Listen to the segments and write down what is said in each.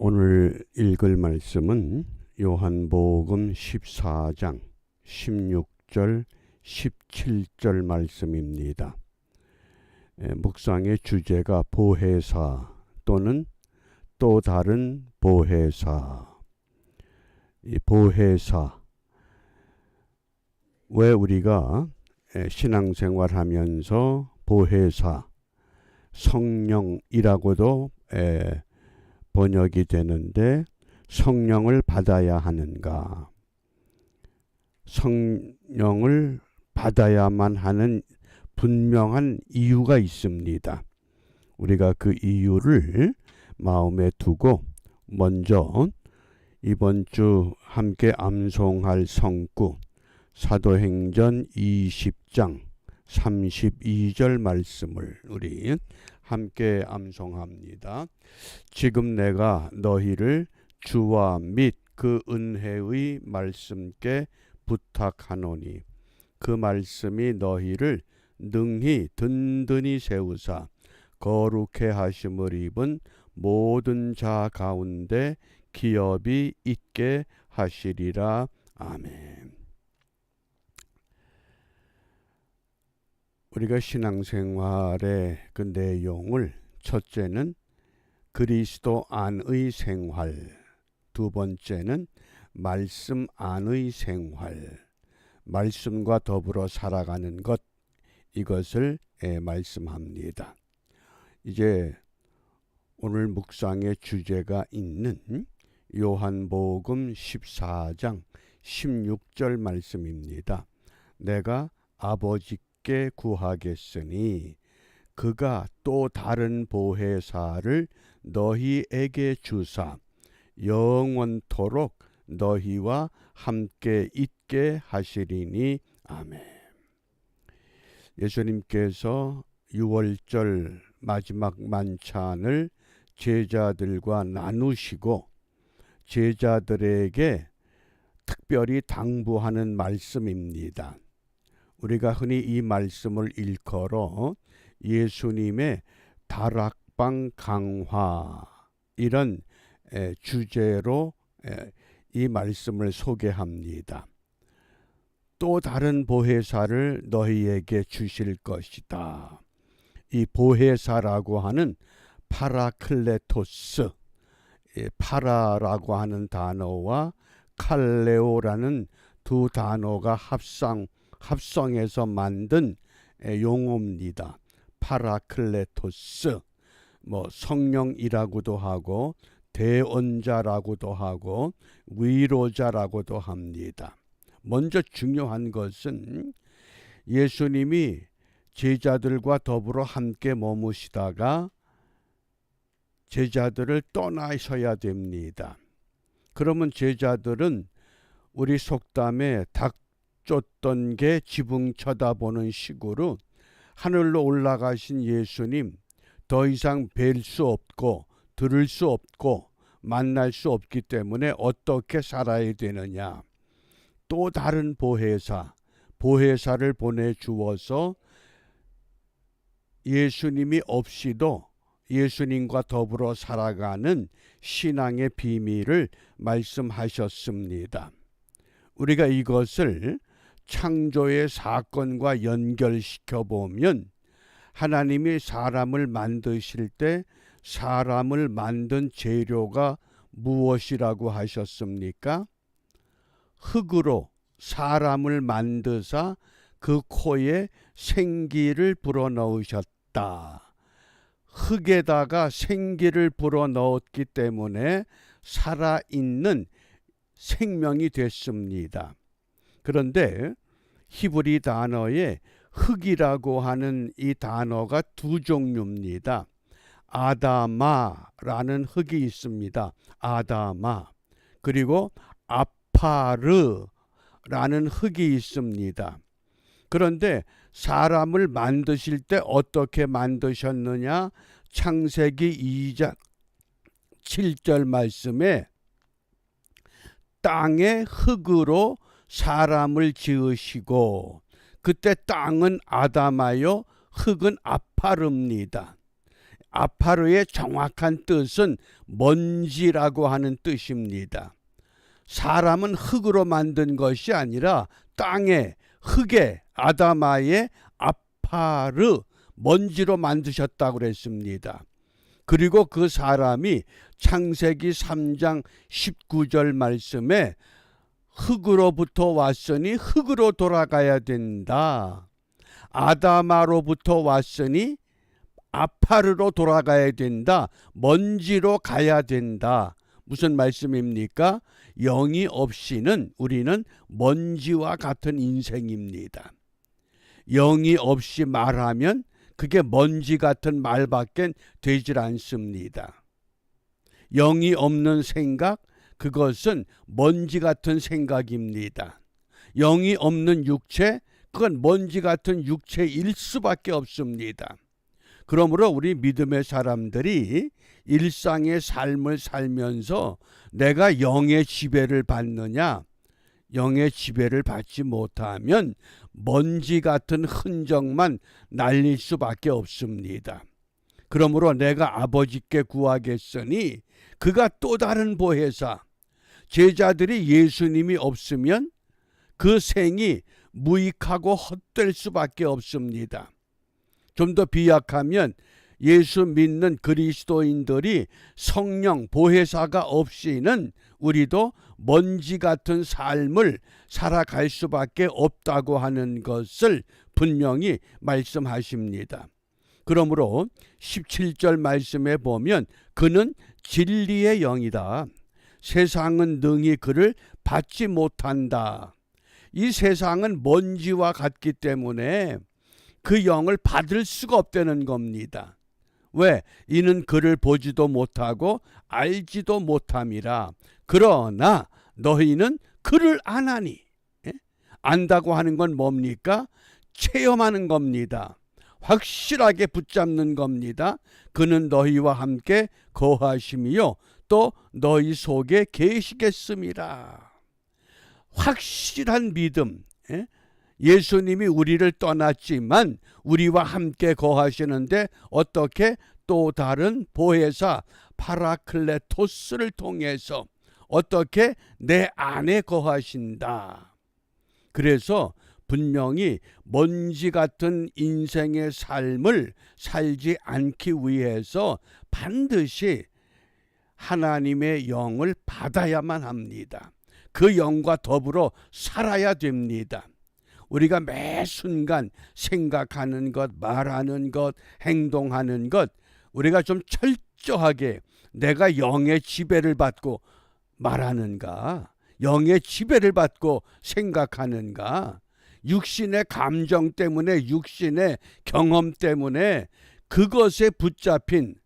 오늘 읽을 말씀은 요한복음 14장 16절 17절 말씀입니다. 예, 묵상의 주제가 보혜사 또는 또 다른 보혜사. 이 보혜사 왜 우리가 예, 신앙생활 하면서 보혜사 성령이라고도 에, 번역이 되는데 성령을 받아야 하는가? 성령을 받아야만 하는 분명한 이유가 있습니다. 우리가 그 이유를 마음에 두고 먼저 이번 주 함께 암송할 성구 사도행전 20장 32절 말씀을 우리 함께 암송합니다. 지금 내가 너희를 주와 및 그 은혜의 말씀께 부탁하노니 그 말씀이 너희를 능히 든든히 세우사 거룩해 하심을 입은 모든 자 가운데 기업이 있게 하시리라. 아멘. 우리가 신앙생활의 그 내용을 첫째는 그리스도 안의 생활, 두 번째는 말씀 안의 생활, 말씀과 더불어 살아가는 것 이것을 말씀합니다. 이제 오늘 묵상의 주제가 있는 요한복음 14장 16절 말씀입니다. 내가 아버지 함께 구하겠으니 그가 또 다른 보혜사를 너희에게 주사 영원토록 너희와 함께 있게 하시리니 아멘. 예수님께서 6월절 마지막 만찬을 제자들과 나누시고 제자들에게 특별히 당부하는 말씀입니다. 우리가 흔히 이 말씀을 일컬어 예수님의 다락방 강화 이런 주제로 이 말씀을 소개합니다. 또 다른 보혜사를 너희에게 주실 것이다. 이 보혜사라고 하는 파라클레토스, 파라라고 하는 단어와 칼레오라는 두 단어가 합상 합성해서 만든 용어입니다. 파라클레토스, 뭐 성령이라고도 하고 대언자라고도 하고 위로자라고도 합니다. 먼저 중요한 것은 예수님이 제자들과 더불어 함께 머무시다가 제자들을 떠나셔야 됩니다. 그러면 제자들은 우리 속담에 닭 쫓던 게 지붕 쳐다보는 식으로 하늘로 올라가신 예수님 더 이상 뵐 수 없고 들을 수 없고 만날 수 없기 때문에 어떻게 살아야 되느냐. 또 다른 보혜사, 보혜사를 보내주어서 예수님이 없이도 예수님과 더불어 살아가는 신앙의 비밀을 말씀하셨습니다. 우리가 이것을 창조의 사건과 연결시켜 보면 하나님이 사람을 만드실 때 사람을 만든 재료가 무엇이라고 하셨습니까? 흙으로 사람을 만드사 그 코에 생기를 불어넣으셨다. 흙에다가 생기를 불어넣었기 때문에 살아있는 생명이 됐습니다. 그런데 히브리 단어에 흙이라고 하는 이 단어가 두 종류입니다. 아다마라는 흙이 있습니다. 아다마. 그리고 아파르라는 흙이 있습니다. 그런데 사람을 만드실 때 어떻게 만드셨느냐? 창세기 2장 7절 말씀에 땅의 흙으로 사람을 지으시고 그때 땅은 아담하여 흙은 아파릅니다. 아파르의 정확한 뜻은 먼지라고 하는 뜻입니다. 사람은 흙으로 만든 것이 아니라 땅에 흙에 아다마의 아파르 먼지로 만드셨다고 그랬습니다. 그리고 그 사람이 창세기 3장 19절 말씀에 흙으로부터 왔으니 흙으로 돌아가야 된다. 아다마로부터 왔으니 아파르로 돌아가야 된다. 먼지로 가야 된다. 무슨 말씀입니까? 영이 없이는 우리는 먼지와 같은 인생입니다. 영이 없이 말하면 그게 먼지 같은 말밖엔 되질 않습니다. 영이 없는 생각, 그것은 먼지 같은 생각입니다. 영이 없는 육체, 그건 먼지 같은 육체일 수밖에 없습니다. 그러므로 우리 믿음의 사람들이 일상의 삶을 살면서 내가 영의 지배를 받느냐, 영의 지배를 받지 못하면 먼지 같은 흔적만 날릴 수밖에 없습니다. 그러므로 내가 아버지께 구하겠으니 그가 또 다른 보혜사, 제자들이 예수님이 없으면 그 생이 무익하고 헛될 수밖에 없습니다. 좀 더 비약하면 예수 믿는 그리스도인들이 성령 보혜사가 없이는 우리도 먼지 같은 삶을 살아갈 수밖에 없다고 하는 것을 분명히 말씀하십니다. 그러므로 17절 말씀에 보면 그는 진리의 영이다. 세상은 능히 그를 받지 못한다. 이 세상은 먼지와 같기 때문에 그 영을 받을 수가 없다는 겁니다. 왜? 이는 그를 보지도 못하고 알지도 못함이라. 그러나 너희는 그를 아나니. 예? 안다고 하는 건 뭡니까? 체험하는 겁니다. 확실하게 붙잡는 겁니다. 그는 너희와 함께 거하심이요. 또 너희 속에 계시겠습니다. 확실한 믿음. 예? 예수님이 우리를 떠났지만 우리와 함께 거하시는데 어떻게 또 다른 보혜사 파라클레토스를 통해서 어떻게 내 안에 거하신다. 그래서 분명히 먼지 같은 인생의 삶을 살지 않기 위해서 반드시 하나님의 영을 받아야만 합니다. 그 영과 더불어 살아야 됩니다. 우리가 매 순간 생각하는 것, 말하는 것, 행동하는 것, 우리가 좀 철저하게 내가 영의 지배를 받고 말하는가, 영의 지배를 받고 생각하는가, 육신의 감정 때문에, 육신의 경험 때문에 그것에 붙잡힌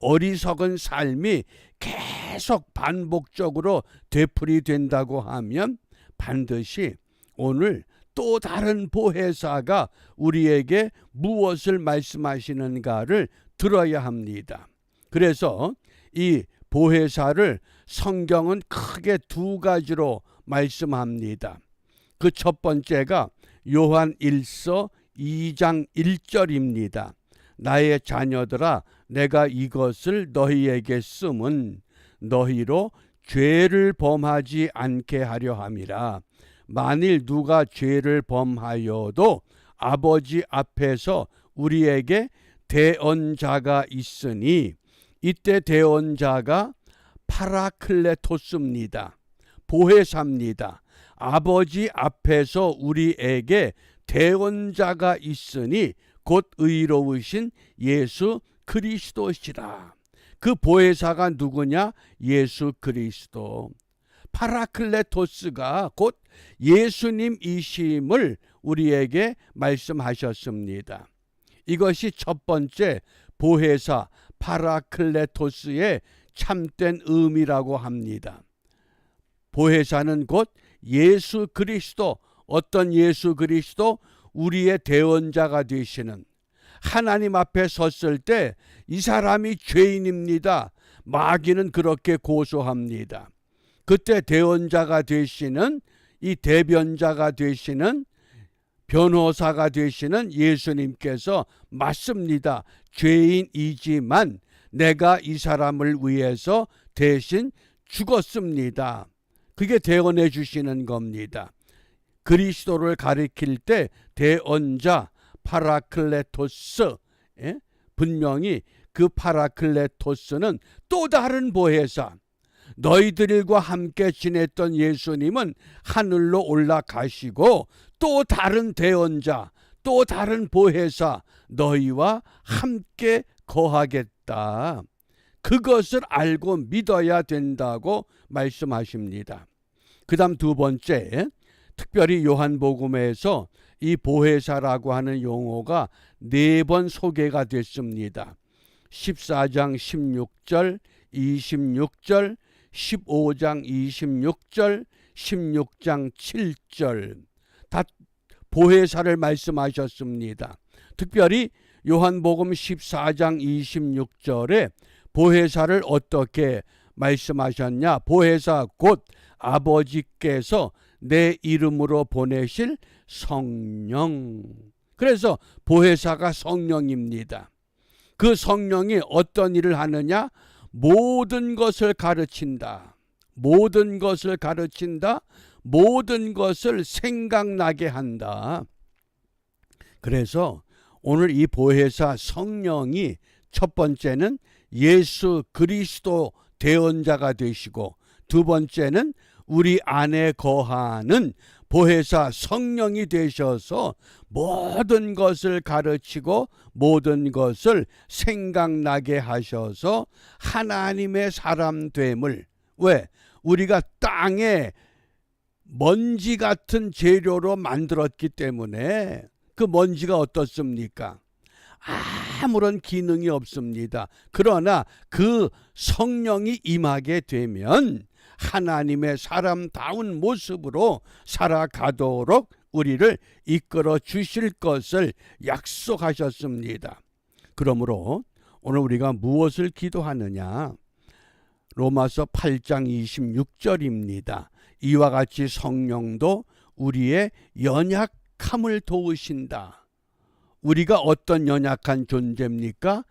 어리석은 삶이 계속 반복적으로 되풀이 된다고 하면 반드시 오늘 또 다른 보혜사가 우리에게 무엇을 말씀하시는가를 들어야 합니다. 그래서 이 보혜사를 성경은 크게 두 가지로 말씀합니다. 그 첫 번째가 요한 1서 2장 1절입니다. 나의 자녀들아 내가 이것을 너희에게 쓰면 너희로 죄를 범하지 않게 하려 함이라. 만일 누가 죄를 범하여도 아버지 앞에서 우리에게 대언자가 있으니 이때 대언자가 파라클레토스입니다. 보혜사입니다. 아버지 앞에서 우리에게 대언자가 있으니 곧 의로우신 예수 그리스도시라. 그 보혜사가 누구냐? 예수 그리스도. 파라클레토스가 곧 예수님이심을 우리에게 말씀하셨습니다. 이것이 첫 번째 보혜사 파라클레토스의 참된 의미라고 합니다. 보혜사는 곧 예수 그리스도 어떤 예수 그리스도 우리의 대원자가 되시는 하나님 앞에 섰을 때 이 사람이 죄인입니다. 마귀는 그렇게 고소합니다. 그때 대원자가 되시는 이 대변자가 되시는 변호사가 되시는 예수님께서 맞습니다. 죄인이지만 내가 이 사람을 위해서 대신 죽었습니다. 그게 대언해 주시는 겁니다. 그리스도를 가리킬 때 대언자 파라클레토스 예? 분명히 그 파라클레토스는 또 다른 보혜사 너희들과 함께 지냈던 예수님은 하늘로 올라가시고 또 다른 대언자 또 다른 보혜사 너희와 함께 거하겠다. 그것을 알고 믿어야 된다고 말씀하십니다. 그 다음 두 번째 특별히 요한복음에서 이 보혜사라고 하는 용어가 네 번 소개가 됐습니다. 14장 16절, 26절, 15장 26절, 16장 7절 다 보혜사를 말씀하셨습니다. 특별히 요한복음 14장 26절에 보혜사를 어떻게 말씀하셨냐? 보혜사 곧 아버지께서 내 이름으로 보내실 성령. 그래서 보혜사가 성령입니다. 그 성령이 어떤 일을 하느냐? 모든 것을 가르친다. 모든 것을 가르친다. 모든 것을 생각나게 한다. 그래서 오늘 이 보혜사 성령이 첫 번째는 예수 그리스도 대언자가 되시고 두 번째는 우리 안에 거하는 보혜사 성령이 되셔서 모든 것을 가르치고 모든 것을 생각나게 하셔서 하나님의 사람 됨을 왜 우리가 땅에 먼지 같은 재료로 만들었기 때문에 그 먼지가 어떻습니까? 아무런 기능이 없습니다. 그러나 그 성령이 임하게 되면 하나님의 사람다운 모습으로 살아가도록 우리를 이끌어 주실 것을 약속하셨습니다. 그러므로 오늘 우리가 무엇을 기도하느냐? 로마서 8장 26절입니다. 이와 같이 성령도 우리의 연약함을 도우신다. 우리가 어떤 연약한 존재입니까?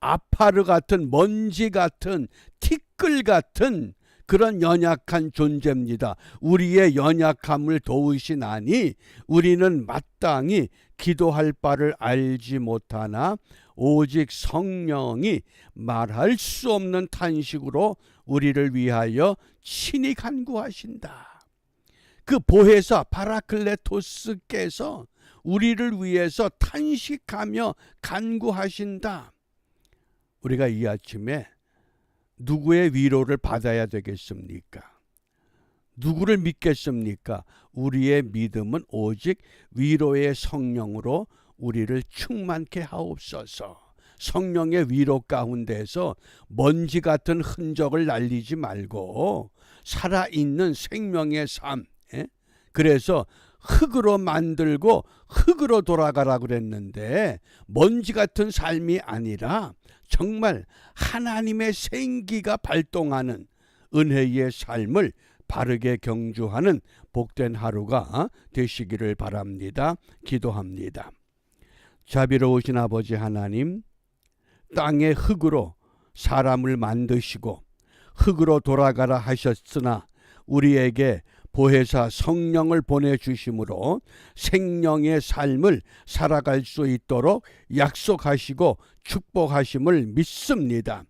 아파르 같은 먼지 같은 티끌 같은 그런 연약한 존재입니다. 우리의 연약함을 도우시나니 우리는 마땅히 기도할 바를 알지 못하나 오직 성령이 말할 수 없는 탄식으로 우리를 위하여 친히 간구하신다. 그 보혜사 파라클레토스께서 우리를 위해서 탄식하며 간구하신다. 우리가 이 아침에 누구의 위로를 받아야 되겠습니까? 누구를 믿겠습니까? 우리의 믿음은 오직 위로의 성령으로 우리를 충만케 하옵소서. 성령의 위로 가운데서 먼지 같은 흔적을 날리지 말고 살아있는 생명의 삶. 예? 그래서 흙으로 만들고 흙으로 돌아가라 그랬는데 먼지 같은 삶이 아니라 정말 하나님의 생기가 발동하는 은혜의 삶을 바르게 경주하는 복된 하루가 되시기를 바랍니다. 기도합니다. 자비로우신 아버지 하나님, 땅의 흙으로 사람을 만드시고 흙으로 돌아가라 하셨으나 우리에게 보혜사 성령을 보내주심으로 생명의 삶을 살아갈 수 있도록 약속하시고 축복하심을 믿습니다.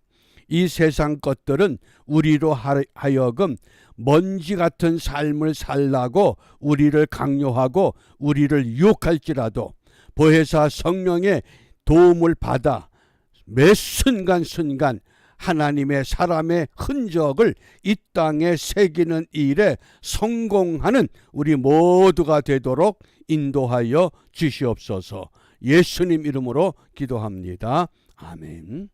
이 세상 것들은 우리로 하여금 먼지 같은 삶을 살라고 우리를 강요하고 우리를 유혹할지라도 보혜사 성령의 도움을 받아 매 순간순간 하나님의 사람의 흔적을 이 땅에 새기는 일에 성공하는 우리 모두가 되도록 인도하여 주시옵소서 예수님 이름으로 기도합니다. 아멘.